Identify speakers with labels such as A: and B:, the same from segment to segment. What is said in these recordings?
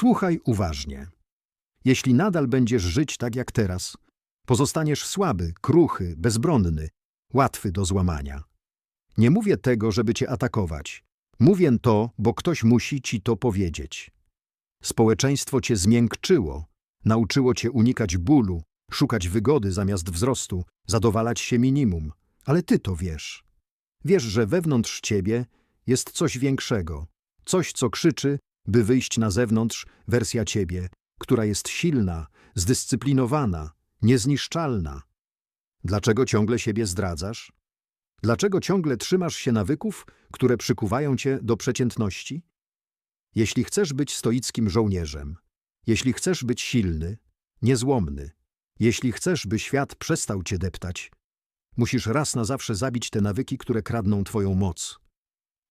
A: Słuchaj uważnie. Jeśli nadal będziesz żyć tak jak teraz, pozostaniesz słaby, kruchy, bezbronny, łatwy do złamania. Nie mówię tego, żeby cię atakować. Mówię to, bo ktoś musi ci to powiedzieć. Społeczeństwo cię zmiękczyło, nauczyło cię unikać bólu, szukać wygody zamiast wzrostu, zadowalać się minimum. Ale ty to wiesz. Wiesz, że wewnątrz ciebie jest coś większego, coś, co krzyczy, by wyjść na zewnątrz, wersja ciebie, która jest silna, zdyscyplinowana, niezniszczalna. Dlaczego ciągle siebie zdradzasz? Dlaczego ciągle trzymasz się nawyków, które przykuwają cię do przeciętności? Jeśli chcesz być stoickim żołnierzem, jeśli chcesz być silny, niezłomny, jeśli chcesz, by świat przestał cię deptać, musisz raz na zawsze zabić te nawyki, które kradną twoją moc.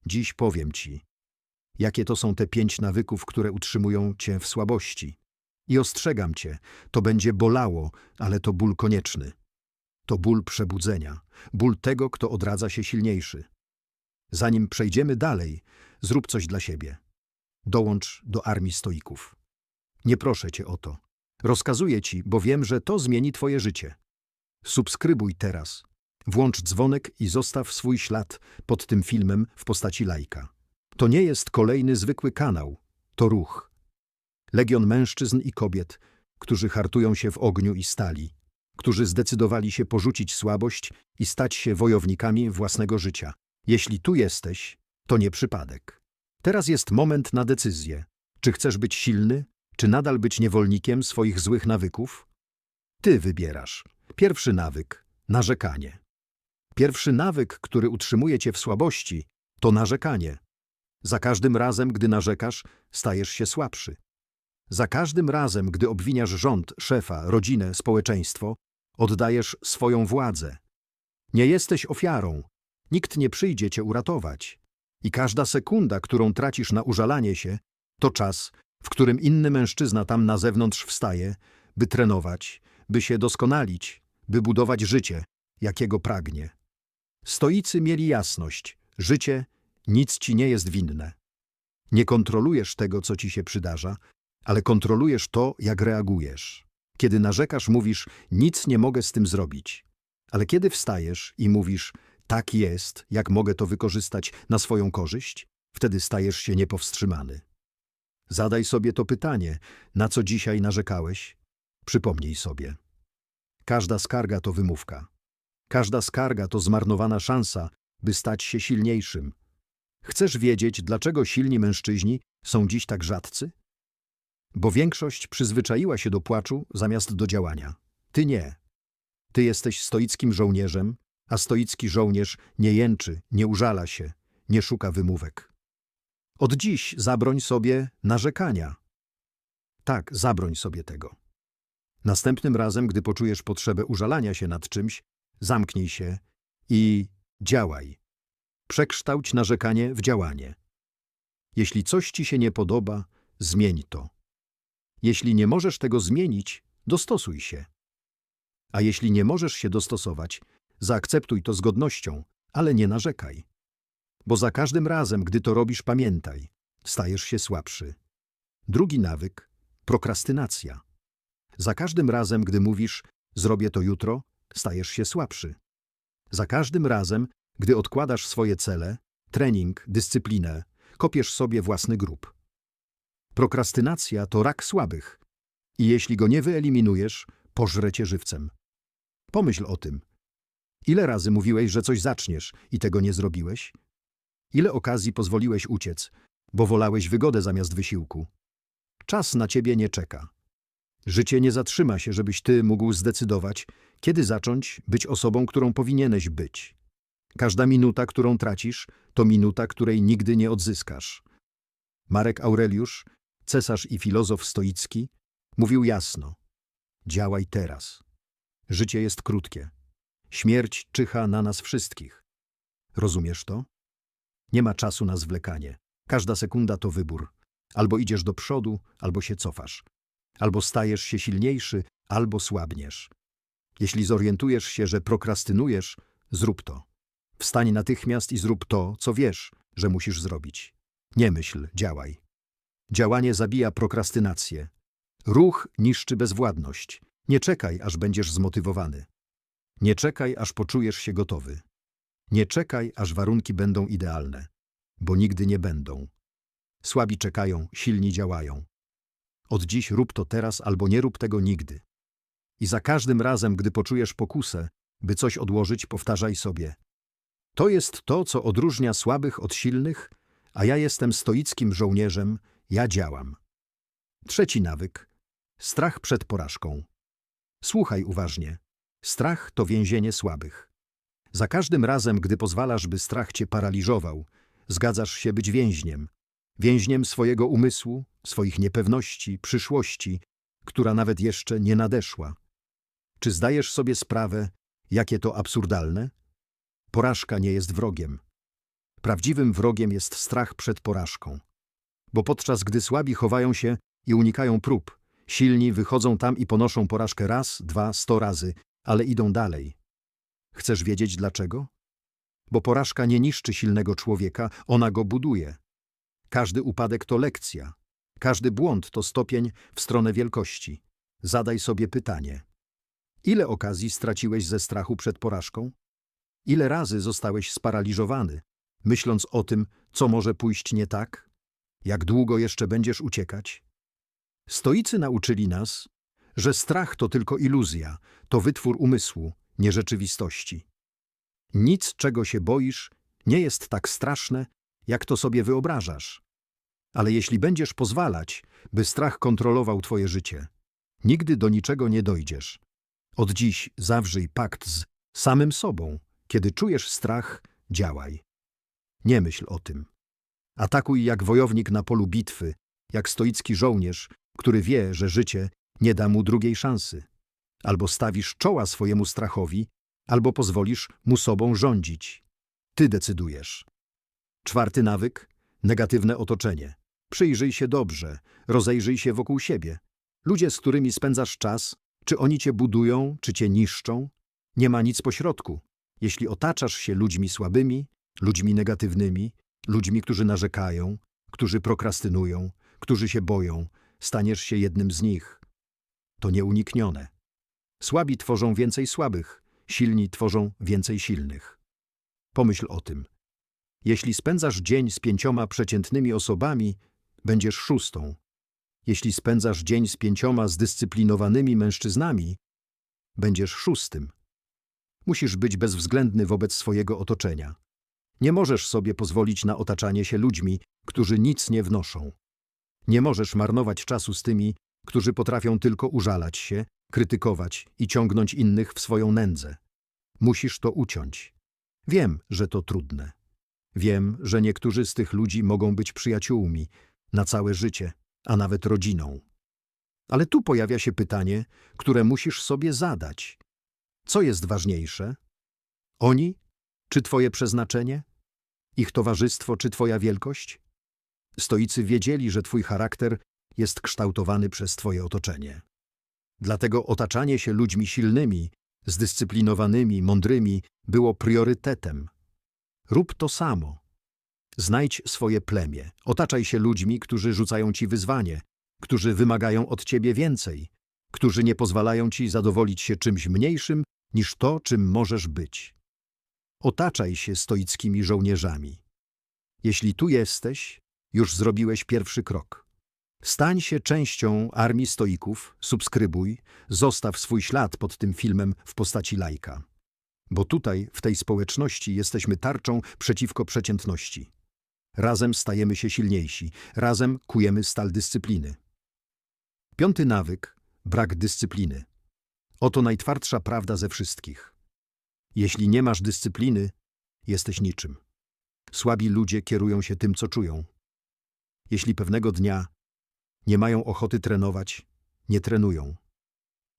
A: Dziś powiem ci, jakie to są te pięć nawyków, które utrzymują cię w słabości. I ostrzegam cię, to będzie bolało, ale to ból konieczny. To ból przebudzenia, ból tego, kto odradza się silniejszy. Zanim przejdziemy dalej, zrób coś dla siebie. Dołącz do armii stoików. Nie proszę cię o to. Rozkazuję ci, bo wiem, że to zmieni twoje życie. Subskrybuj teraz. Włącz dzwonek i zostaw swój ślad pod tym filmem w postaci lajka. To nie jest kolejny zwykły kanał, to ruch. Legion mężczyzn i kobiet, którzy hartują się w ogniu i stali, którzy zdecydowali się porzucić słabość i stać się wojownikami własnego życia. Jeśli tu jesteś, to nie przypadek. Teraz jest moment na decyzję. Czy chcesz być silny, czy nadal być niewolnikiem swoich złych nawyków? Ty wybierasz. Pierwszy nawyk narzekanie. Pierwszy nawyk, który utrzymuje cię w słabości, to narzekanie. Za każdym razem, gdy narzekasz, stajesz się słabszy. Za każdym razem, gdy obwiniasz rząd, szefa, rodzinę, społeczeństwo, oddajesz swoją władzę. Nie jesteś ofiarą. Nikt nie przyjdzie cię uratować. I każda sekunda, którą tracisz na użalanie się, to czas, w którym inny mężczyzna tam na zewnątrz wstaje, by trenować, by się doskonalić, by budować życie, jakiego pragnie. Stoicy mieli jasność. Życie nic ci nie jest winne. Nie kontrolujesz tego, co ci się przydarza, ale kontrolujesz to, jak reagujesz. Kiedy narzekasz, mówisz, nic nie mogę z tym zrobić. Ale kiedy wstajesz i mówisz, tak jest, jak mogę to wykorzystać na swoją korzyść, wtedy stajesz się niepowstrzymany. Zadaj sobie to pytanie, na co dzisiaj narzekałeś? Przypomnij sobie. Każda skarga to wymówka. Każda skarga to zmarnowana szansa, by stać się silniejszym. Chcesz wiedzieć, dlaczego silni mężczyźni są dziś tak rzadcy? Bo większość przyzwyczaiła się do płaczu zamiast do działania. Ty nie. Ty jesteś stoickim żołnierzem, a stoicki żołnierz nie jęczy, nie użala się, nie szuka wymówek. Od dziś zabroń sobie narzekania. Tak, zabroń sobie tego. Następnym razem, gdy poczujesz potrzebę użalania się nad czymś, zamknij się i działaj. Przekształć narzekanie w działanie. Jeśli coś ci się nie podoba, zmień to. Jeśli nie możesz tego zmienić, dostosuj się. A jeśli nie możesz się dostosować, zaakceptuj to z godnością, ale nie narzekaj. Bo za każdym razem, gdy to robisz, pamiętaj, stajesz się słabszy. Drugi nawyk prokrastynacja. Za każdym razem, gdy mówisz, zrobię to jutro, stajesz się słabszy. Za każdym razem, gdy odkładasz swoje cele, trening, dyscyplinę, kopiesz sobie własny grób. Prokrastynacja to rak słabych i jeśli go nie wyeliminujesz, pożre cię żywcem. Pomyśl o tym. Ile razy mówiłeś, że coś zaczniesz i tego nie zrobiłeś? Ile okazji pozwoliłeś uciec, bo wolałeś wygodę zamiast wysiłku? Czas na ciebie nie czeka. Życie nie zatrzyma się, żebyś ty mógł zdecydować, kiedy zacząć być osobą, którą powinieneś być. Każda minuta, którą tracisz, to minuta, której nigdy nie odzyskasz. Marek Aureliusz, cesarz i filozof stoicki, mówił jasno: Działaj teraz. Życie jest krótkie. Śmierć czyha na nas wszystkich. Rozumiesz to? Nie ma czasu na zwlekanie. Każda sekunda to wybór. Albo idziesz do przodu, albo się cofasz. Albo stajesz się silniejszy, albo słabniesz. Jeśli zorientujesz się, że prokrastynujesz, zrób to. Wstań natychmiast i zrób to, co wiesz, że musisz zrobić. Nie myśl, działaj. Działanie zabija prokrastynację. Ruch niszczy bezwładność. Nie czekaj, aż będziesz zmotywowany. Nie czekaj, aż poczujesz się gotowy. Nie czekaj, aż warunki będą idealne, bo nigdy nie będą. Słabi czekają, silni działają. Od dziś rób to teraz albo nie rób tego nigdy. I za każdym razem, gdy poczujesz pokusę, by coś odłożyć, powtarzaj sobie. To jest to, co odróżnia słabych od silnych, a ja jestem stoickim żołnierzem, ja działam. Trzeci nawyk. Strach przed porażką. Słuchaj uważnie. Strach to więzienie słabych. Za każdym razem, gdy pozwalasz, by strach cię paraliżował, zgadzasz się być więźniem. Więźniem swojego umysłu, swoich niepewności, przyszłości, która nawet jeszcze nie nadeszła. Czy zdajesz sobie sprawę, jakie to absurdalne? Porażka nie jest wrogiem. Prawdziwym wrogiem jest strach przed porażką. Bo podczas gdy słabi chowają się i unikają prób, silni wychodzą tam i ponoszą porażkę raz, dwa, sto razy, ale idą dalej. Chcesz wiedzieć dlaczego? Bo porażka nie niszczy silnego człowieka, ona go buduje. Każdy upadek to lekcja. Każdy błąd to stopień w stronę wielkości. Zadaj sobie pytanie. Ile okazji straciłeś ze strachu przed porażką? Ile razy zostałeś sparaliżowany, myśląc o tym, co może pójść nie tak? Jak długo jeszcze będziesz uciekać? Stoicy nauczyli nas, że strach to tylko iluzja, to wytwór umysłu, nie rzeczywistości. Nic, czego się boisz, nie jest tak straszne, jak to sobie wyobrażasz. Ale jeśli będziesz pozwalać, by strach kontrolował twoje życie, nigdy do niczego nie dojdziesz. Od dziś zawrzyj pakt z samym sobą. Kiedy czujesz strach, działaj. Nie myśl o tym. Atakuj jak wojownik na polu bitwy, jak stoicki żołnierz, który wie, że życie nie da mu drugiej szansy. Albo stawisz czoła swojemu strachowi, albo pozwolisz mu sobą rządzić. Ty decydujesz. Czwarty nawyk negatywne otoczenie. Przyjrzyj się dobrze, rozejrzyj się wokół siebie. Ludzie, z którymi spędzasz czas, czy oni cię budują, czy cię niszczą? Nie ma nic pośrodku. Jeśli otaczasz się ludźmi słabymi, ludźmi negatywnymi, ludźmi, którzy narzekają, którzy prokrastynują, którzy się boją, staniesz się jednym z nich. To nieuniknione. Słabi tworzą więcej słabych, silni tworzą więcej silnych. Pomyśl o tym. Jeśli spędzasz dzień z pięcioma przeciętnymi osobami, będziesz szóstą. Jeśli spędzasz dzień z pięcioma zdyscyplinowanymi mężczyznami, będziesz szóstym. Musisz być bezwzględny wobec swojego otoczenia. Nie możesz sobie pozwolić na otaczanie się ludźmi, którzy nic nie wnoszą. Nie możesz marnować czasu z tymi, którzy potrafią tylko użalać się, krytykować i ciągnąć innych w swoją nędzę. Musisz to uciąć. Wiem, że to trudne. Wiem, że niektórzy z tych ludzi mogą być przyjaciółmi na całe życie, a nawet rodziną. Ale tu pojawia się pytanie, które musisz sobie zadać. Co jest ważniejsze? Oni czy twoje przeznaczenie? Ich towarzystwo czy twoja wielkość? Stoicy wiedzieli, że twój charakter jest kształtowany przez twoje otoczenie. Dlatego otaczanie się ludźmi silnymi, zdyscyplinowanymi, mądrymi było priorytetem. Rób to samo. Znajdź swoje plemię. Otaczaj się ludźmi, którzy rzucają ci wyzwanie, którzy wymagają od ciebie więcej, którzy nie pozwalają ci zadowolić się czymś mniejszym niż to, czym możesz być. Otaczaj się stoickimi żołnierzami. Jeśli tu jesteś, już zrobiłeś pierwszy krok. Stań się częścią armii stoików, subskrybuj, zostaw swój ślad pod tym filmem w postaci lajka. Bo tutaj, w tej społeczności, jesteśmy tarczą przeciwko przeciętności. Razem stajemy się silniejsi, razem kujemy stal dyscypliny. Piąty nawyk brak dyscypliny. Oto najtwardsza prawda ze wszystkich. Jeśli nie masz dyscypliny, jesteś niczym. Słabi ludzie kierują się tym, co czują. Jeśli pewnego dnia nie mają ochoty trenować, nie trenują.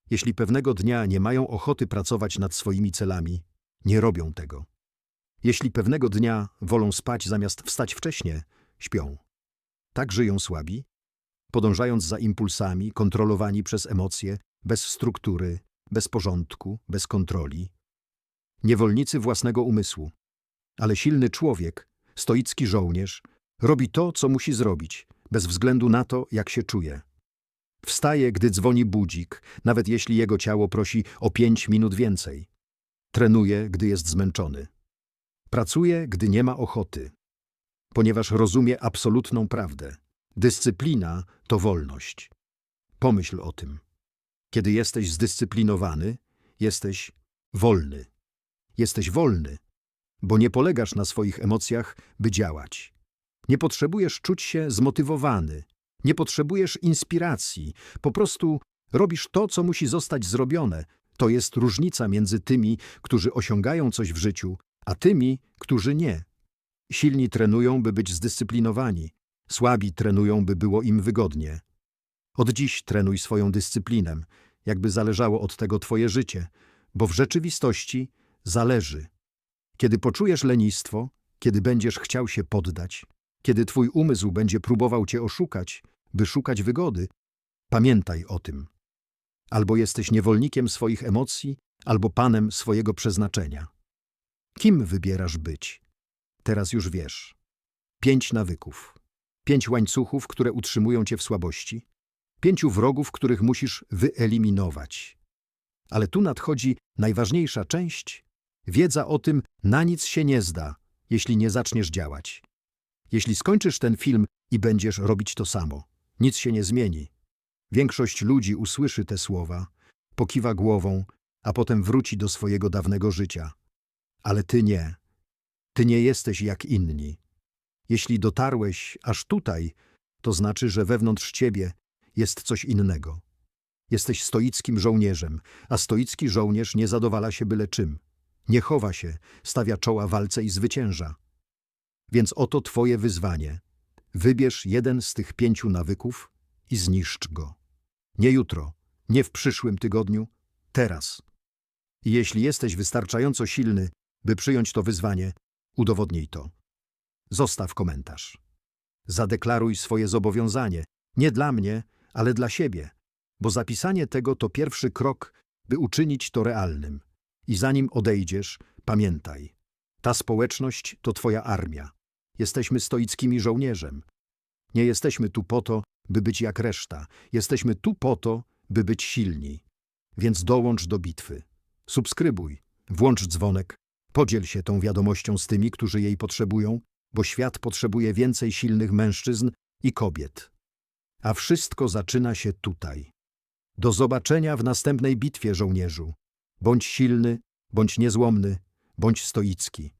A: Jeśli pewnego dnia nie mają ochoty pracować nad swoimi celami, nie robią tego. Jeśli pewnego dnia wolą spać zamiast wstać wcześnie, śpią. Tak żyją słabi, podążając za impulsami, kontrolowani przez emocje, bez struktury, bez porządku, bez kontroli. Niewolnicy własnego umysłu. Ale silny człowiek, stoicki żołnierz, robi to, co musi zrobić, bez względu na to, jak się czuje. Wstaje, gdy dzwoni budzik, nawet jeśli jego ciało prosi o pięć minut więcej. Trenuje, gdy jest zmęczony. Pracuje, gdy nie ma ochoty, ponieważ rozumie absolutną prawdę. Dyscyplina to wolność. Pomyśl o tym. Kiedy jesteś zdyscyplinowany, jesteś wolny. Jesteś wolny, bo nie polegasz na swoich emocjach, by działać. Nie potrzebujesz czuć się zmotywowany, nie potrzebujesz inspiracji, po prostu robisz to, co musi zostać zrobione. To jest różnica między tymi, którzy osiągają coś w życiu, a tymi, którzy nie. Silni trenują, by być zdyscyplinowani, słabi trenują, by było im wygodnie. Od dziś trenuj swoją dyscyplinę, jakby zależało od tego twoje życie, bo w rzeczywistości zależy. Kiedy poczujesz lenistwo, kiedy będziesz chciał się poddać, kiedy twój umysł będzie próbował cię oszukać, by szukać wygody, pamiętaj o tym. Albo jesteś niewolnikiem swoich emocji, albo panem swojego przeznaczenia. Kim wybierasz być? Teraz już wiesz. Pięć nawyków. Pięć łańcuchów, które utrzymują cię w słabości. Pięciu wrogów, których musisz wyeliminować. Ale tu nadchodzi najważniejsza część. Wiedza o tym na nic się nie zda, jeśli nie zaczniesz działać. Jeśli skończysz ten film i będziesz robić to samo, nic się nie zmieni. Większość ludzi usłyszy te słowa, pokiwa głową, a potem wróci do swojego dawnego życia. Ale ty nie. Ty nie jesteś jak inni. Jeśli dotarłeś aż tutaj, to znaczy, że wewnątrz ciebie jest coś innego. Jesteś stoickim żołnierzem, a stoicki żołnierz nie zadowala się byle czym. Nie chowa się, stawia czoła walce i zwycięża. Więc oto twoje wyzwanie. Wybierz jeden z tych pięciu nawyków i zniszcz go. Nie jutro, nie w przyszłym tygodniu, teraz. I jeśli jesteś wystarczająco silny, by przyjąć to wyzwanie, udowodnij to. Zostaw komentarz. Zadeklaruj swoje zobowiązanie, nie dla mnie, ale dla siebie, bo zapisanie tego to pierwszy krok, by uczynić to realnym. I zanim odejdziesz, pamiętaj, ta społeczność to twoja armia. Jesteśmy stoickimi żołnierzem. Nie jesteśmy tu po to, by być jak reszta. Jesteśmy tu po to, by być silni. Więc dołącz do bitwy. Subskrybuj, włącz dzwonek, podziel się tą wiadomością z tymi, którzy jej potrzebują, bo świat potrzebuje więcej silnych mężczyzn i kobiet. A wszystko zaczyna się tutaj. Do zobaczenia w następnej bitwie, żołnierzu. Bądź silny, bądź niezłomny, bądź stoicki.